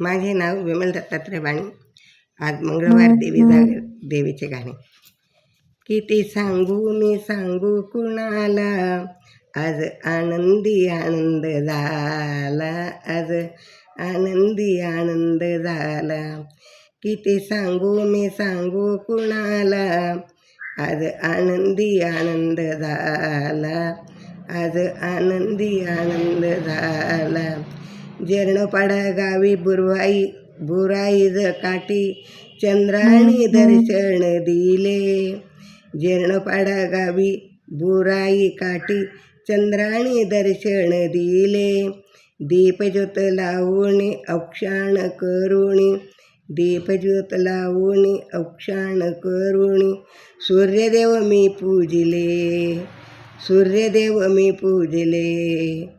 माझे नाव विमल दत्तात्रय वाणी आज मंगळवार देवी जागर देवीचे गाणे. किती सांगू मी सांगू कुणाला? आज आनंदी आनंद झाला. आज आनंदी आनंद झाला. किती सांगू मी सांगू कुणाला? आज आनंदी आनंद झाला. आज आनंदी आनंद झाला. जेरणपाडा गावी बुरवाई बुराई काटी काठी चंद्राणी दर्शन दिले. जेरणपाडा गावी बुराई काठी चंद्राणी दर्शन दिले. दीपज्योत लावणी औक्षाण करुणी दीपज्योत लावणी औक्षाण करुणी सूर्यदेव मी पूजिले सूर्यदेव मी पूजिले.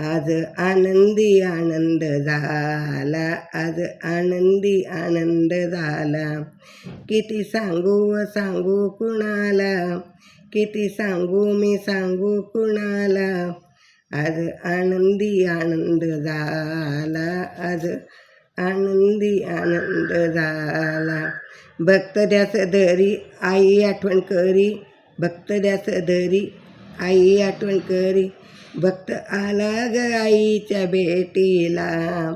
आज आनंदी आनंद झाला आज आनंदी आनंद झाला किती सांगू व सांगू कुणाला किती सांगू मी सांगू कुणाला आज आनंदी आनंद झाला आज आनंदी आनंद झाला भक्त द्यास धरी आई आठवण करी भक्त द्यास धरी आई आठवण करी भक्त आला ग आईच्या भेटीला.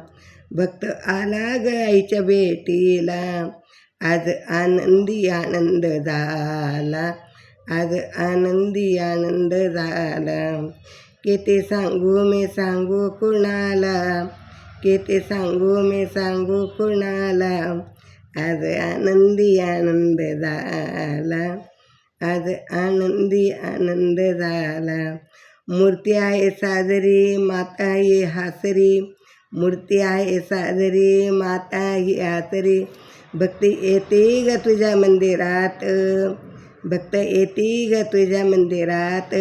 भक्त आला ग आईच्या भेटीला. आज आनंदी आनंद झाला. आज आनंदी आनंद झाला. किती सांगू मी सांगू कुणाला? किती सांगू मी सांगू कुणाला? आज आनंदी आनंद झाला. आज आनंदी आनंद झाला. मूर्ती आहे साजरी माता ही हासरी. मूर्ती आहे साजरी माता ही हासरी भक्त येते ग तुझ्या मंदिरात. भक्त येते ग तुझ्या मंदिरात.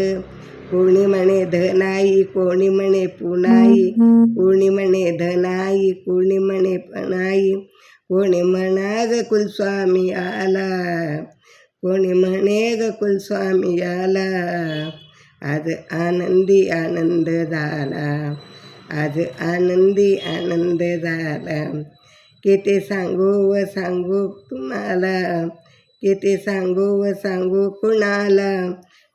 कोणी म्हणे धनाई कोणी म्हणे पुनाई कोणी म्हणे धनाई कोणी म्हणे पणाई कोणी म्हणा ग कुलस्वामी आला. कोणी म्हणे ग कुलस्वामी आला. आज आनंदी आनंद झाला आज आनंदी आनंद झाला किती सांगू व सांगू तुम्हाला किती सांगू व सांगू कुणाला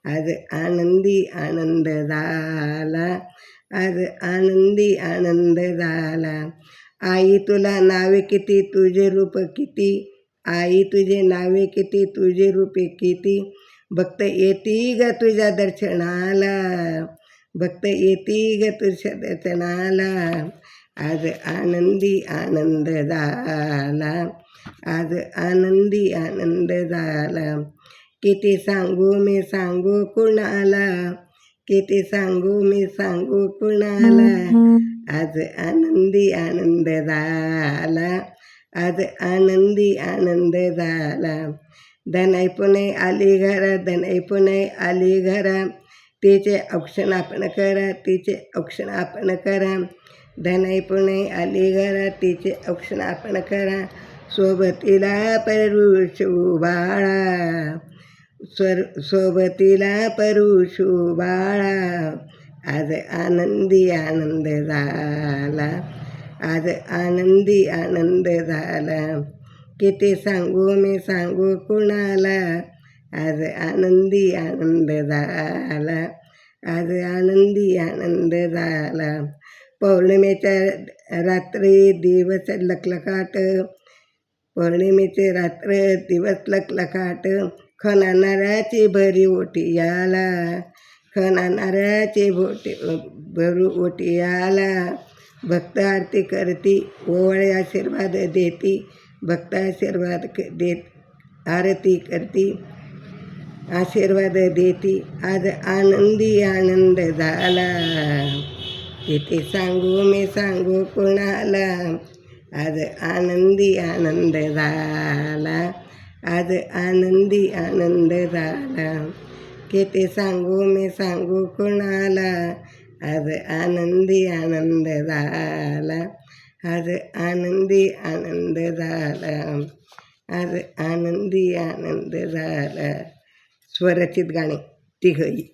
आज आनंदी आनंद झाला आज आनंदी आनंद झाला आई तुला नावे किती तुझे रूप किती आई तुझे नावे किती तुझे रूपे किती भक्त येती ग तुझ्या दर्शनाला भक्त येती ग तुझ्या दर्शनाला आज आनंदी आनंद झाला आज आनंदी आनंद झाला किती सांगू मी सांगू कुणाला किती सांगू मी सांगू कुणाला आज आनंदी आनंद झाला आज आनंदी आनंद झाला धनाई पुणे आली घरा धनाई पुणे आली घरा। तिचे औक्षण आपण करा तिचे औक्षण आपण करा धनाई पुणे आली घरा तिचे औक्षण आपण करा। सोबतीला परुषू बाळा स्वर सोबतीला परुषू बाळा आज आनंदी आनंद झाला आज आनंदी आनंद झाला। किती सांगू मी सांगू कुणाला? आज आनंदी आनंद झाला. आज आनंदी आनंद झाला. पौर्णिमेच्या रात्री दिवस लखलखाट. पौर्णिमेचे रात्र दिवस लखलखाट. खना नारळाची भरी ओटी याला खना नारळाची भोटी भरू ओटी याला भक्त आरती करती ओवळे आशीर्वाद देती. भक्त आशीर्वाद क देत आरती करती आशीर्वाद देती आज आनंदी आनंद झाला. किती सांगू मी सांगू कुणाला? आज आनंदी आनंद झाला. आज आनंदी आनंद झाला. किती सांगू मी सांगू कुणाला? आज आनंदी आनंद झाला. आज आनंदी आनंद झाला आज आनंदी आनंद झाला स्वरचित गाणे तिघही